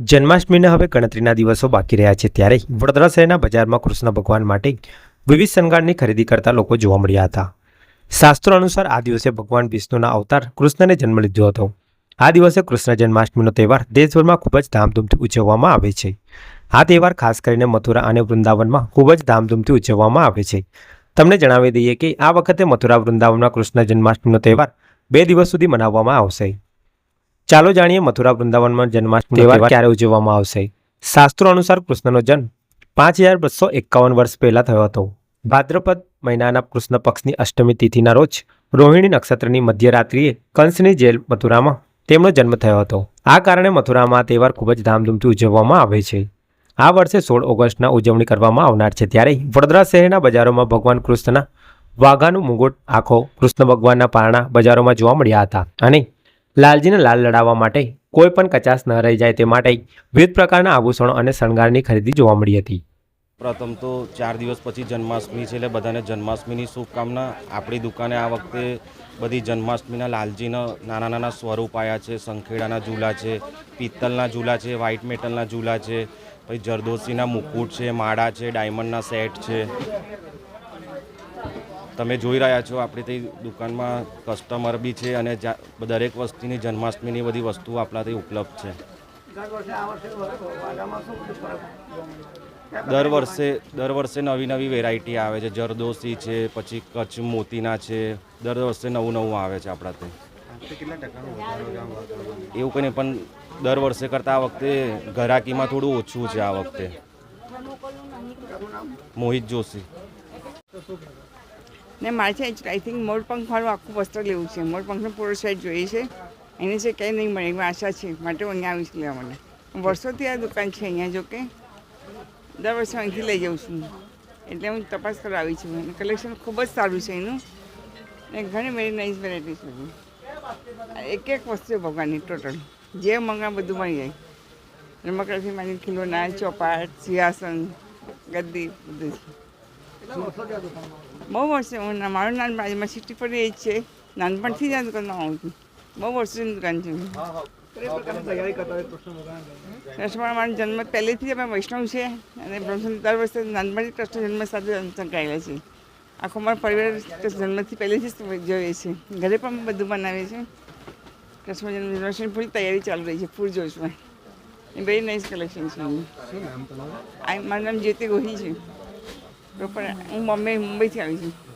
જન્માષ્ટમીને હવે ગણતરીના દિવસો બાકી રહ્યા છે ત્યારે વડોદરા શહેરના બજારમાં કૃષ્ણ ભગવાન માટે વિવિધ શણગારની ખરીદી કરતા લોકો જોવા મળ્યા હતા. શાસ્ત્રો અનુસાર આ દિવસે ભગવાન વિષ્ણુના અવતાર કૃષ્ણને જન્મ લીધો હતો. આ દિવસે કૃષ્ણ જન્માષ્ટમીનો તહેવાર દેશભરમાં ખૂબ જ ધામધૂમથી ઉજવવામાં આવે છે. આ તહેવાર ખાસ કરીને મથુરા અને વૃંદાવનમાં ખૂબ જ ધામધૂમથી ઉજવવામાં આવે છે. તમને જણાવી દઈએ કે આ વખતે મથુરા વૃંદાવનમાં કૃષ્ણ જન્માષ્ટમીનો તહેવાર બે દિવસ સુધી મનાવવામાં આવશે. ચાલો જાણીએ મથુરા વૃંદાવનમાં જન્માષ્ટમી તહેવાર ક્યારે ઉજવવામાં આવશે? શાસ્ત્રો અનુસાર કૃષ્ણનો જન્મ પાંચ હજાર બસો એકાવન વર્ષ પહેલાં થયો હતો. ભાદ્રપદ મહિનાના કૃષ્ણ પક્ષની અષ્ટમી તિથિના રોજ રોહિણી નક્ષત્રની મધ્યરાત્રિએ કંસની જેલ મથુરામાં તેમનો જન્મ થયો હતો. આ કારણે મથુરામાં આ તહેવાર ખૂબ જ ધામધૂમથી ઉજવવામાં આવે છે. આ વર્ષે સોળ ઓગસ્ટના ઉજવણી કરવામાં આવનાર છે. ત્યારે વડોદરા શહેરના બજારોમાં ભગવાન કૃષ્ણના વાઘાનું મુગુટ આંખો કૃષ્ણ ભગવાનના પારણા બજારોમાં જોવા મળ્યા હતા અને લાલજીને લાલ લડાવવા માટે કોઈ પણ કચાશ ન રહી જાય તે માટે વિવિધ પ્રકારના આભૂષણો અને શણગારની ખરીદી જોવા મળી હતી. પ્રથમ તો ચાર દિવસ પછી જન્માષ્ટમી છે એટલે બધાને જન્માષ્ટમીની શુભકામના. આપણી દુકાને આ વખતે બધી જન્માષ્ટમીના લાલજીના નાના નાના સ્વરૂપ આવ્યા છે. સંખેડાના ઝૂલા છે, પિત્તલના ઝૂલા છે વ્હાઇટ મેટલના ઝૂલા છે, પછી જરદોશીના મુકુટ છે, માળા છે ડાયમંડના સેટ છે. તમે જોઈ રહ્યા છો આપણી ત્યાં દુકાનમાં કસ્ટમર બી છે અને દરેક વસ્તુની જન્માષ્ટમીની બધી વસ્તુઓ આપણા ત્યાં ઉપલબ્ધ છે. દર વર્ષે દર વર્ષે નવી નવી વેરાયટી આવે છે જરદોશી છે પછી કચ્છ મોતીના છે દર વર્ષે નવું નવું આવે છે આપણા ત્યાં એવું કંઈ નહીં પણ દર વર્ષે કરતાં આ વખતે ઘરાકીમાં થોડું ઓછું છે આ વખતે. મોહિત જોશી. ને મારે છે આઈ થિંક મોરપંખવાળું આખું વસ્ત્ર લેવું છે. મોરપંખનો પૂરો સેટ જોઈએ છે. એને છે કંઈ નહીં મળે એવી આશા છે. માટે હું અહીંયા આવીશ લેવા મને વર્ષોથી આ દુકાન છે અહીંયા, જો કે. દર વર્ષે અહીંથી લઈ જાઉં છું. એટલે હું તપાસ કરવા છું. અને કલેક્શન ખૂબ જ સારું છે એનું. ને ઘણી બધી નાઇસ વેરાયટી છે. એક એક વસ્તુ ભગવાનની ટોટલ જે મંગા બધું મળી જાય. રમકડાથી મારી ખીલોના ચોપાટ, સિંહાસન, ગદ્દી, બધું છે. બહુ વર્ષે હું મારું નામ બાજુમાં સિટી પર એ જ છે. નાનપણથી જ આ દુકાનમાં આવું છું. બહુ વર્ષની દુકાન છે. કૃષ્ણ મારો જન્મ પહેલેથી જ અમે વૈષ્ણવ છે. અને બ્રહ્મ દર વર્ષે નાનપણથી કૃષ્ણ જન્મ સાથે સંકળાયેલા છે. આખો મારો પરિવાર જન્મથી પહેલેથી જ જોઈએ છે. ઘરે પણ બધું બનાવે છે કૃષ્ણ જન્મ જન્માષ્ટમી ફૂલ તૈયારી ચાલુ રહી છે. ફૂલ જોશમાં એ વેરી નાઇસ કલેક્શન છે. મારું નામ જ્યોતિ ગોહી છે. પ્રોપર હું બોમ્બે મુંબઈથી આવી છું